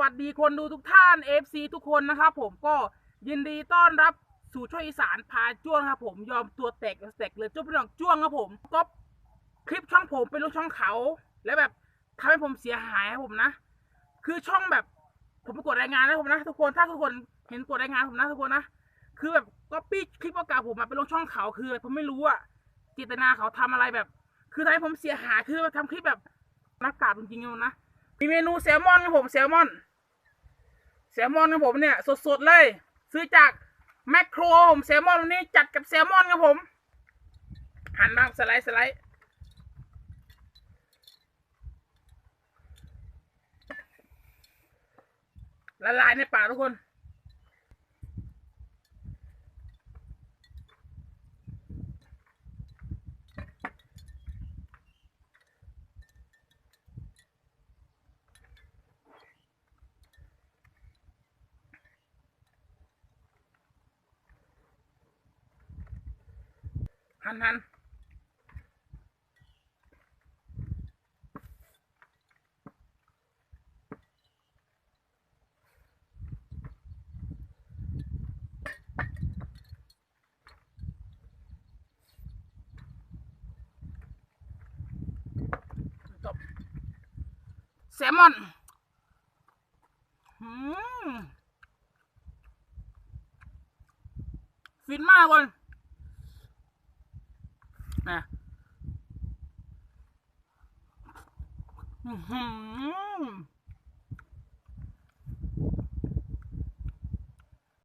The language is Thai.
วัสดีคนดูทุกท่าน FC ทุกคนนะครับผมก็ยินดีต้อนรับสู่ช่วยอีสานพาจ้วงครับผมยอมตัวแตกแตกเลยจ้วงพี่น้องจ้วงครับผมก็คลิปช่องผมเป็นลูกช่องเขา แล้วแบบทำให้ผมเสียหายครับผมนะ คือช่องแบบผมไปกดรายงานนะผมนะทุกคนถ้าทุกคนเห็นกดรายงานผมนะทุกคนนะคือแบบก็ปี้คลิปเก่าๆผมมาเป็นลงช่องเขาคือผมไม่รู้อะเจตนาเขาทำอะไรแบบ คือทำให้ผมเสียหายคือทำคลิปแบบนักกราบจริงๆนะ มีเมนูแซลมอนครับผมแซลมอน แซลมอนครับผมเนี่ย สดๆเลย ซื้อจากแมคโครผมแซลมอนวันนี้จัดกับแซลมอนครับผม หั่นบ้างสไลด์สไลด์ละลายในปากทุกคน หันหันจบแซลมอนอืมฟินมากเลย นะอือหือ